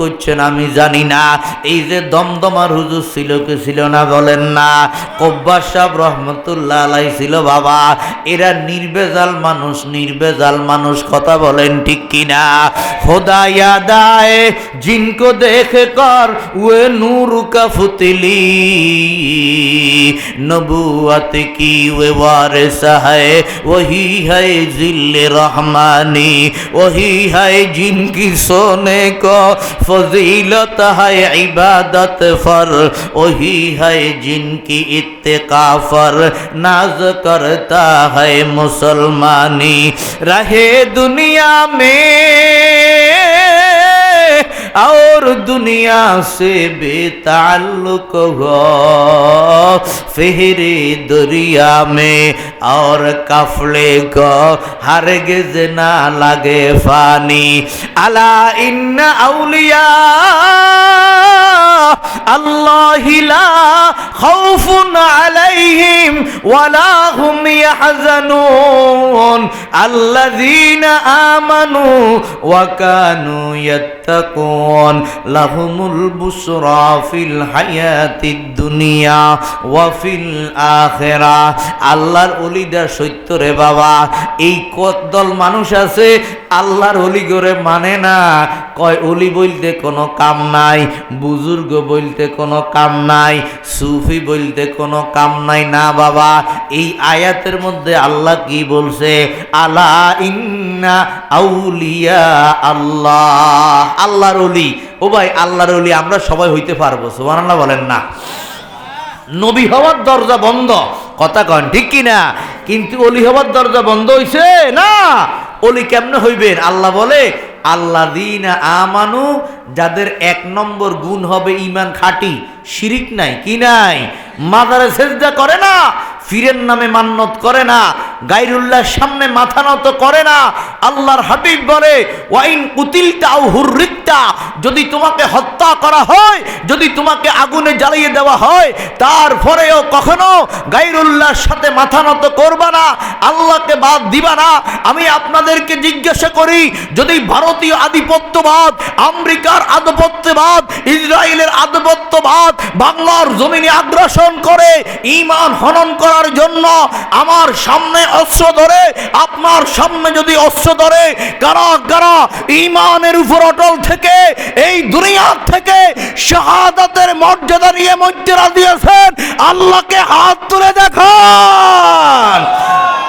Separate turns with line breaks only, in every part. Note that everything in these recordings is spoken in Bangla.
করছেন আমি জানি না। এই যে দমদমার হুজুর ছিল কি ছিল না বলেন না। কব্বাস সাহেব রহমতুল্লাহ আলাই ছিল বাবা। এরা নির্বেজাল মানুষ নির্বেজাল মানুষ, কথা বলেন ঠিক কিনা? খোদায়া দায়, জিনকো দেখে কর ওয়ে নুরুকা ফুতিলি। নবুয়াত কি ওয়ে ওয়ারিস হায়, ওহি হায় জিল্লে রহমানি, ওহি হায় জিনকি সোনে কর। को फजीलत है इबादत फर वही है जिनकी इत्तेका फर नाज करता है मुसलमानी रहे दुनिया में और दुनिया से बेताल्लुक हो फिर दरिया में और कफले को हरगिज ना लगे फानी अला इन औलिया الله لا خوف عليهم ولا هم يحزنون الذين آمنوا وكانوا يتقون لهم البشرى في الحياة الدنيا ওয়াফিল আখেরা। আল্লাহর অলিদা সত্য রে বাবা। এই কত দল মানুষ আছে, আল্লাহর অলি করে মানে না। কয় অলি বলতে কোনো কাম নাই, বুজুর্গ বলতে কোনো কাম নাই, সুফি বলতে কোনো কাম নাই। না বাবা, এই আয়াতের মধ্যে আল্লাহ কি বলছে? আলা ইন্না আউলিয়া আল্লাহ। আল্লাহর অলি ও ভাই, আল্লাহর অলি আমরা সবাই হইতে পারব সোমান বলেন না। নবী হওয়ার দরজা বন্ধ। কথা কন, ঠিক কিনা? কিন্তু অলি হওয়ার দরজা বন্ধ হইছে? না। অলি কেমনে হইবেন? আল্লাহ বলে আল্লাহ দিন আমানু, যাদের এক নম্বর গুণ হবে ইমান খাটি, শিরিক নাই, কি নাই? মাদারে সেজদা করে না, ফিরের নামে মান্নত করে না গাইরুল্লাহর সামনে মাথা নত করে না। আল্লাহর হাবিব বলে, ওয়াইন কুতিলটা হুররিকটা যদি তোমাকে হত্যা করা হয়, যদি তোমাকে আগুনে জ্বালিয়ে দেওয়া হয়, তারপরেও কখনো গাইরুল্লাহর সাথে মাথা নত করবা না, আল্লাহকে বাদ দিবা না। আমি আপনাদেরকে জিজ্ঞাসা করি, যদি ভারতীয় আধিপত্যবাদ, আমেরিকার আধিপত্যবাদ, ইসরায়েলের আধিপত্যবাদ, বাংলার জমিনে আগ্রাসন করে ইমান হনন করার জন্য আমার সামনে অস্ত্র ধরে, আপনার সামনে যদি অস্ত্র ধরে কারা কারা ইমানের উপর অটল থেকে, এই দুনিয়ার থেকে শাহাদাতের মর্যাদা নিয়ে মর্যাদা দিয়েছেন আল্লাহকে হাত তুলে দেখান।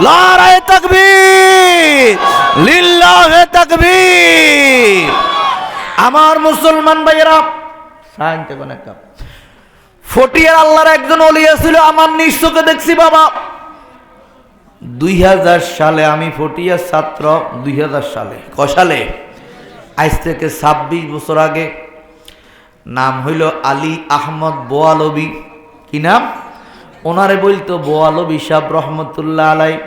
লারায় তাকবীর, লিল্লাহে তাকবীর। আমার মুসলমান ভাইয়েরা সাইনতে কোন একটা। ফটিয়ার আল্লাহর একজন অলিয়া ছিল আমার নিশ্চকে দেখছি বাবা। দুই হাজার সালে আমি ফটিয়ার ছাত্র, দুই হাজার সালে। ক সালে আজ থেকে ছাব্বিশ বছর আগে। নাম হইল আলী আহমদ বোয়ালবি। কি নাম? ওনারে বলতো বোয়ালবি সাহ রহমতুল্লাহ আলাই।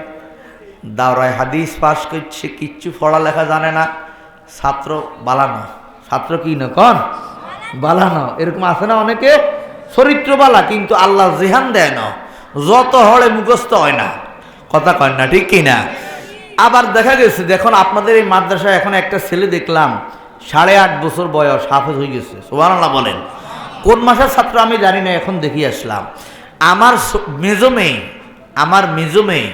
দাওরায় হাদিস পাশ করছে, কিচ্ছু পড়ালেখা জানে না। ছাত্র বালানো। ছাত্র কি না কন? বালানো। এরকম আছে না অনেকে? চরিত্র বালা কিন্তু আল্লাহ জেহান দেয় না। যত হলে মুখস্থ হয় না। কথা কয় না, ঠিক কি না আবার দেখা গেছে, দেখুন আপনাদের এই মাদ্রাসায় এখন একটা ছেলে দেখলাম, সাড়ে আট বছর বয়স, হাফেজ হয়ে গেছে সোহানাল্লাহ বলেন। কোন মাসের ছাত্র আমি জানি না, এখন দেখি আসলাম। আমার মেজো মেয়ে, আমার মেজো মেয়ে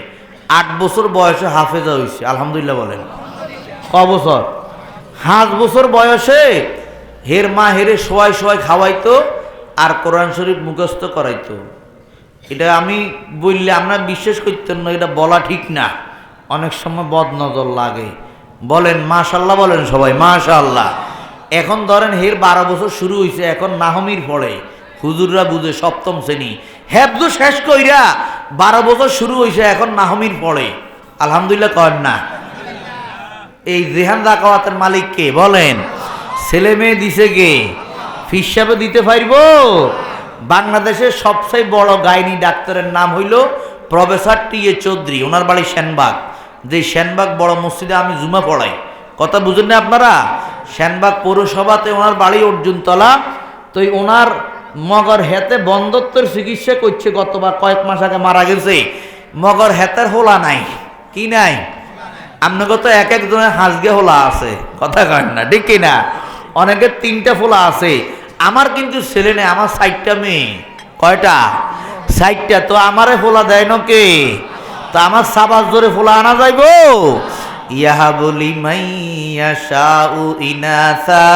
আট বছর বয়সে হাফেজা হয়েছে, আলহামদুলিল্লাহ বলেন। ক বছর? পাঁচ বছর বয়সে হের মা হেরে শোয়াই শোয়াই খাওয়াইতো আর কোরআন শরীফ মুখস্থ করাইতো। এটা আমি বললে আমরা বিশ্বাস করতেন না, এটা বলা ঠিক না। অনেক সময় বদ নজর লাগে। বলেন মাশাল্লাহ বলেন সবাই মাশাল্লাহ এখন ধরেন হের বারো বছর শুরু হয়েছে এখন নাহমির পড়ে। হুজুররা বুঝে, সপ্তম শ্রেণি। হেফজু শেষ কইরা বারো বছর শুরু হয়েছে এখন নাহমির পড়ে। আলহামদুলিল্লাহ কর না। এই জেহান রাকাওয়াতের মালিক কে? বলেন। ছেলে মেয়ে দিছে কে? হিসাবে দিতে পারব? বাংলাদেশের সবচেয়ে বড় গাইনি ডাক্তারের নাম হইল প্রফেসর টি এ চৌধুরী, ওনার বাড়ি সেনবাগ। যে সেনবাগ বড় মসজিদে আমি জুমা পড়াই। কথা বুঝেন না আপনারা? সেনবাগ পৌরসভাতে ওনার বাড়ি অর্জুনতলা। তো ওনার মগর হেতে বন্ধত্বের চিকিৎসা করছে গতবার, কয়েক মাস আগে মারা গেছে। মগর হেতের হোলা নাই। কি নাই? আপনাকে তো এক একজনের হাঁসগে হোলা আছে। কথা কয় না, ঠিক কি না অনেকের তিনটা ফোলা আছে। আমার কিন্তু ছেলে নেই, আমার সাইডটা মেয়ে। কয়টা? সাইডটা তো আমারে ফোলা দেয় না কে? তো আমার সাবাস ধরে ফোলা আনা যাইব? ইয়াহাবুলি মাইয়া শাউ ইনাসা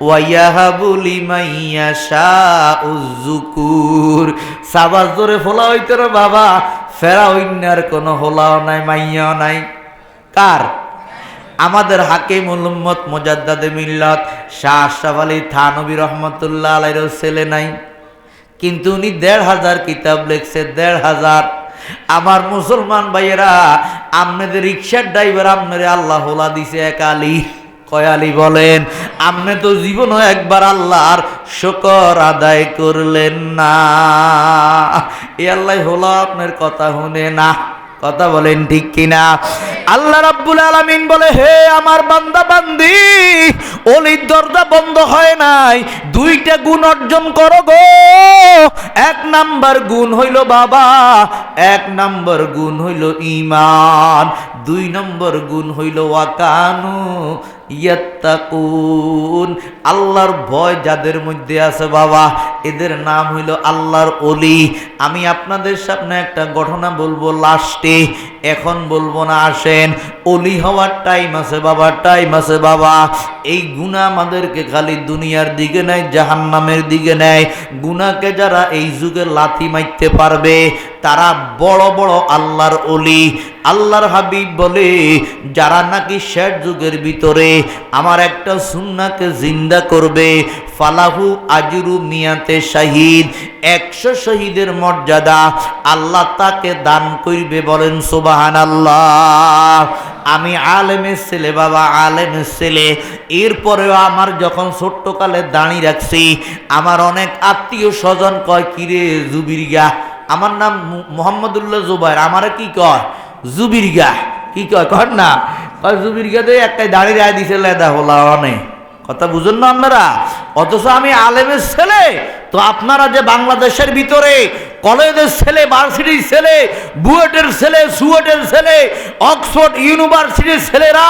ওয়াইয়াহাবুলি মাইয়া শাউ জুকুর সাবাস ধরে ফোলা হইতে বাবা ফেরা অন্যার কোনো হোলাও নাই, মাইয়াও নাই। কার? আমাদের হাকিম উলুম্মত মোজাদ্দাদে মিল্লত শাহ আশরাফ আলী থানবী রহমতুল্লাহ আলাইর ছেলে নাই। কিন্তু উনি দেড় হাজার কিতাব লিখছে, দেড় হাজার। আমার মুসলমান ভাইয়েরা, আপনাদের রিক্সার ড্রাইভার আপনারে আল্লাহ হোলা দিছে এক আলী। কয় আলী বলেন, আপনি তো জীবনও একবার আল্লাহর শকর আদায় করলেন না। এ আল্লাহ হলো আপনার কথা শুনে না। কথা বলেন ঠিক কিনা? আল্লাহ রাব্বুল আলামিন বলে, হে আমার বান্দা বান্দি, অলির দরজা বন্ধ হয় নাই। দুইটা গুণ অর্জন করো গো। এক নাম্বার গুণ হইল বাবা, এক নাম্বার গুণ হইল ইমান দুই নম্বর গুণ হইল ওয়াকানু। ইয়াত্তাকুন। আল্লাহর ভয় যাদের মধ্যে আছে বাবা, এদের নাম হইল আল্লাহর অলি আমি আপনাদের সামনে একটা ঘটনা বলব লাস্টে, এখন বলব না, আসেন। অলি হওয়ার টাইম আছে বাবা টাইম আছে বাবা। এই গুণা আমাদেরকে খালি দুনিয়ার দিকে নেয়, জাহান্নামের দিকে নেয়। গুণাকে যারা এই যুগে লাথি মারতে পারবে তারা বড় বড় আল্লাহর অলি আল্লাহর হাবিব বলে, যারা নাকি শেষ যুগের ভিতরে আমার একটা সুন্নাকে জিন্দা করবে। ফালাহু আজরু মিয়াতে শাহিদ, একশো শহীদের মর্যাদা আল্লাহ তাকে দান করবে বলেন সুবাহান আল্লাহ আমি আলেমের ছেলে, বাবা আলেমের ছেলে। এরপরেও আমার যখন ছোট্টকালে দাঁড়িয়ে রাখছি, আমার অনেক আত্মীয় স্বজন কয়, কিরে জুবির গা আমার নাম মোহাম্মদুল্লাহ জুবাইর, আমারে কি কয়? জুবির গা কি কয়? কর না। কয়, জুবির তো একটাই দাঁড়িয়ে রায় দিছে, লেদা হোলা অনেক কথা বুঝুন না আপনারা? অথচ আমি আলেমের ছেলে। তো আপনারা যে বাংলাদেশের ভিতরে কলেজের ছেলে, ভার্সিটির ছেলে, বুয়েটের ছেলে, সুয়েটের ছেলে, অক্সফোর্ড ইউনিভার্সিটির ছেলেরা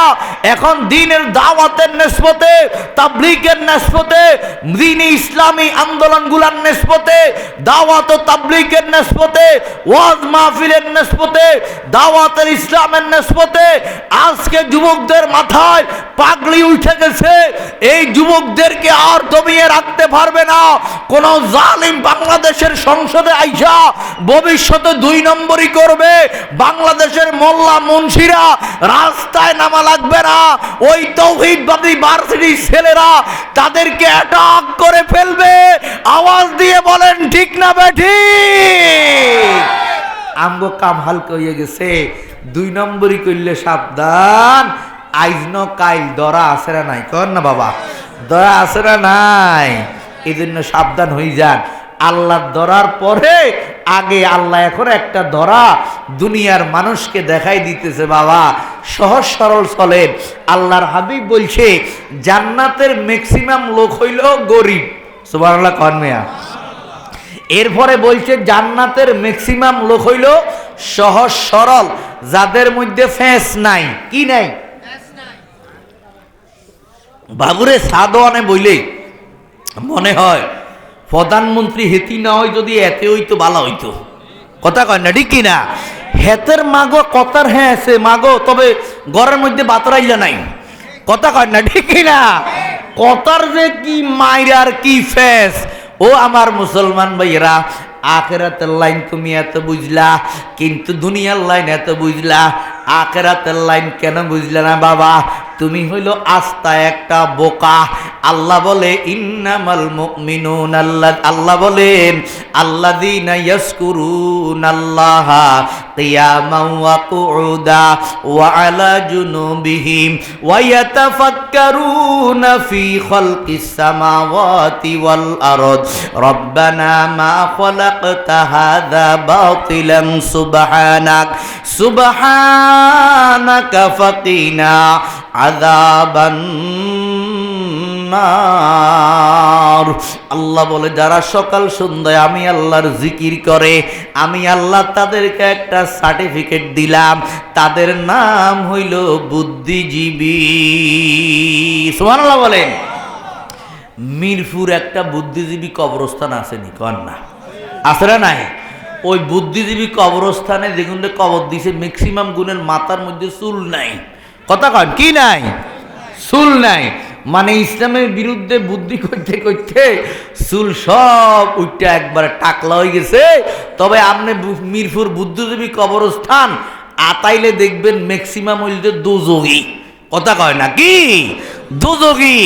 এখন দিনের দাওয়াতের নেসপতে তাবলিগের নেসপতে দিন ইসলামী আন্দোলনগুলার নেসপতে দাওয়াত ও তাবলিকের নেসপতে ওয়াজ মাহফিলের নেসপতে দাওয়াতের ইসলামের নেসপতে আজকে যুবকদের মাথায় পাগলি উঠে গেছে। এই যুবকদেরকে আর দমিয়ে রাখতে পারবে না। কোন জালিম বাংলাদেশের সংসদে আইসা ভবিষ্যতে দুই নম্বরই করবে। বাংলাদেশের মোল্লা মুন্সিরা রাস্তায় নামা লাগবে না। ওই তৌহিদবাদী ভার্সিটির ছেলেরা তাদেরকে অ্যাটাক করে ফেলবে। আওয়াজ দিয়ে বলেন, ঠিক না বেঠি? আমগো কাম হালকা হয়ে গেছে। দুই নম্বরই করলে সাবধান। আইজ ন কাইল দরা আছে না নাই? কর না বাবা। দরা আছে না নাই? এই জন্য সাবধান হয়ে যান। আল্লাহর ধরার পরে আগে আল্লাহ এখন একটা ধরা দুনিয়ার মানুষকে দেখাই দিতেছে, বাবা। সহজ সরল চলেন আল্লাহর হাবিব বলছে, জান্নাতের ম্যাক্সিমাম লোক হইল গরিব। সুবাহ কর্মেয়া এরপরে বলছে, জান্নাতের ম্যাক্সিমাম লোক হইল সহজ সরল, যাদের মধ্যে ফেঁস নাই। কি নাই? বাবুরে সাদওয়ানে বইলে মনে হয় প্রধানমন্ত্রী হেতি না হয় যদি এতে হইতো ভালো হইতো। কথা কয় না, ঠিক কিনা? হেতের মাগো কথার হ্যাঁ আছে, মাগো, তবে ঘরের মধ্যে বাতরাইলা নাই। কথা কয় না, ঠিক কিনা? কথার যে কি মাইরার কি ফেস। ও আমার মুসলমান ভাইয়েরা, আখেরাতের লাইন তুমি এত বুঝলা, কিন্তু দুনিয়ার লাইন এত বুঝলা, আখেরাতের লাইন কেন বুঝলে না বাবা? তুমি হইল আস্তা একটা বোকা। আল্লাহ বলে, ইন্নামাল মুমিনুন আল্লাহ আল্লাহ বলেন আল্লাযীনা ইয়াসকুরুন আল্লাহ কিয়ামান ওয়া কুউদা ওয়া আলা জুনুবিহিম ওয়া ইয়াতাফাক্কারুনা ফি খালকিস সামাওয়াতি ওয়াল আরদ। রব্বানা মা খালাকতা হাযা বাতিলান সুবহানাক, সুবহানাকা ফাকিনা আযাবান নার। আল্লাহ বলে, যারা সকাল সন্ধ্যায় আমি আল্লাহর জিকির করে, আমি আল্লাহ তাদেরকে একটা সার্টিফিকেট দিলাম, তাদের নাম হইল বুদ্ধিজীবী। সুবহানাল্লাহ বলেন। মিরপুর একটা বুদ্ধিজীবী কবরস্থান আছে নি, কন না? আছে না নাই? ওই বুদ্ধিজীবী কবরস্থানে যেগুলো কবর দিছে ম্যাক্সিমাম গুণের মাথার মধ্যে চুল নাই। কথা কন, কি নাই? চুল নাই। মানে ইসলামের বিরুদ্ধে বুদ্ধি করতে করতে চুল সব উঠটা একবারে টাকলা হয়ে গেছে। তবে আপনি মিরপুর বুদ্ধিজীবী কবরস্থান আতাইলে দেখবেন ম্যাক্সিমাম হইলে দুযোগী কথা কয় না কি? দুযোগী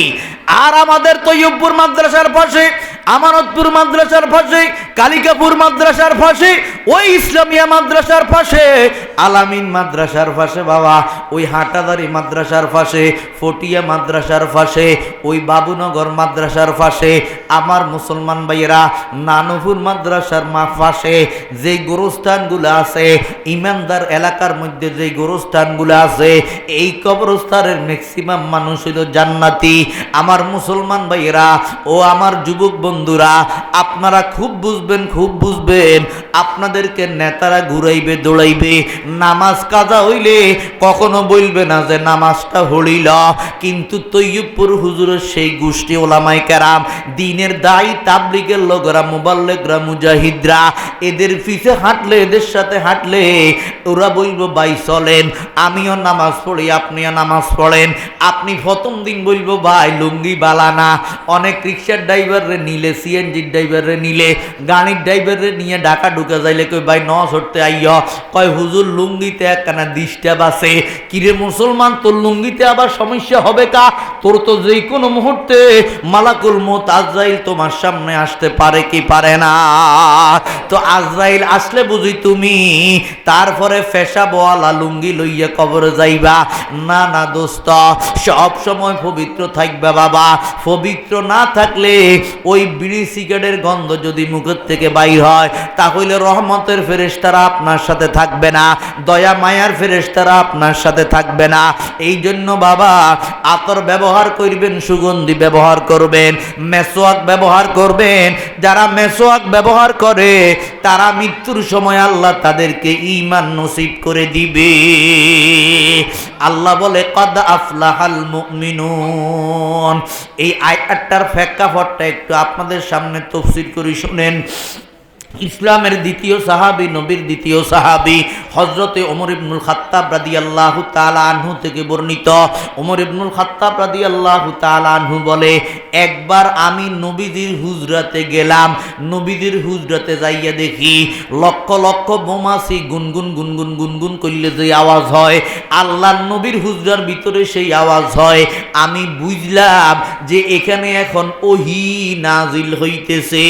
আর আমাদের তৈয়বপুর মাদ্রাসার পাশে আমানতপুর মাদ্রাসার পাশে, কালিকাপুর মাদ্রাসার পাশে, ওই ইসলামিয়া মাদ্রাসার পাশে, আলামিন মাদ্রাসার পাশে বাবা, ওই হাটাদারি মাদ্রাসার পাশে, ফটিয়া মাদ্রাসার পাশে, ওই বাবুনগর মাদ্রাসার পাশে, আমার মুসলমান ভাইয়েরা, নানপুর মাদ্রাসার মা পাশে যে গোরস্থানগুলো আছে, ইমানদার এলাকার মধ্যে যে গোরস্থানগুলো আছে, এই কবরস্থানের ম্যাক্সিমাম মানুষ হইল জান্নাতি। আমার মুসলমান ভাইয়েরা, ও আমার যুবক বন্ধুরা, আপনারা খুব বুঝবেন খুব বুঝবেন, আপনাদেরকে নেতারা ঘুরাইবে, দৌড়াইবে, নামাজ কাজা হইলে কখনো বলবে না যে নামাজটা হলিল। কিন্তু তৈয়বপুর হুজুরের সেই গোষ্ঠী ওলামাই কেরাম, দিনের দায়ী তাবলিগের লোকরা মোবাল্লেকরা মুজাহিদরা, এদের পিছে হাঁটলে, এদের সাথে হাঁটলে ওরা বলব, ভাই, চলেন, আমিও নামাজ পড়ি, আপনিও নামাজ পড়েন। আপনি প্রথম দিন বলব, ভাই, লুঙ্গি বালানা অনেক রিক্সার ড্রাইভাররে নিলে সিএনজির ড্রাইভাররে নিলে, গাড়ির ড্রাইভাররে নিয়ে ঢাকা ঢুকে যাইলে কই, ভাই ন ছড়তে আইয়। কয়, হুজুর, লুঙ্গিতে একখানা ডিস্টার্ব আছে। কিরে মুসলমান, তোর লুঙ্গিতে আবার সমস্যা হবে কা? তোর তো যে কোনো মুহূর্তে মালাকুল মত আজরাইল তোমার সামনে আসতে পারে কি পারে না? তো আজরাইল আসলে বুঝি তুমি, তারপরে ফেসা বোয়ালা লুঙ্গি লইয়া কবরে যাইবা? না না দোস্ত, সব সময় পবিত্র থাকবে বাবা। পবিত্র না থাকলে ওই বিড়ি সিগারেটের গন্ধ যদি মুখের থেকে বাইর হয়, তাহলে রহমতের ফেরেশতারা আপনার সাথে থাকবে না, দয়া মায়ার ফেরেশতারা আপনার সাথে থাকবে না। এই জন্য বাবা, আতর ব্যবহার করবেন, সুগন্ধি ব্যবহার করবেন, মেসোয়াক ব্যবহার করবেন। যারা মেসোয়াক ব্যবহার করে, তারা মৃত্যুর সময় আল্লাহ তাদেরকে ইমান নসিব করে দিবে। আল্লাহ বলে কদ আফলাহাল মুমিনুন। এই আয়াতটার ফ্যাক্কাফটটা একটু আপনাদের সামনে তফসিল করি শুনেন। ইসলামের দ্বিতীয় সাহাবি, নবীর দ্বিতীয় সাহাবি হজরতে ওমর ইবনুল খাত্তাব রাদি আল্লাহ আনহু থেকে বর্ণিত। ওমর ইবনুল খাত্তাব রাদি আল্লাহ আনহু বলে, একবার আমি নবীদের হুজরাতে গেলাম নবীদের হুজরাতে যাইয়া দেখি লক্ষ লক্ষ বোমাসি গুনগুন গুনগুন গুনগুন করলে যে আওয়াজ হয় আল্লাহ নবীর হুজরার ভিতরে সেই আওয়াজ হয়। আমি বুঝলাম যে এখানে এখন ওহি নাজিল হইতেছে।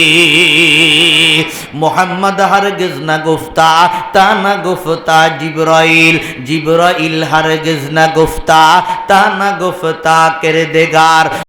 মোহাম্মদ হারগিজ না গুফতা, তা না গুফতা জিব্রাইল জিব্রাইল হারগিজ না গুফতা, তা না গুফতা কেরে দেগার।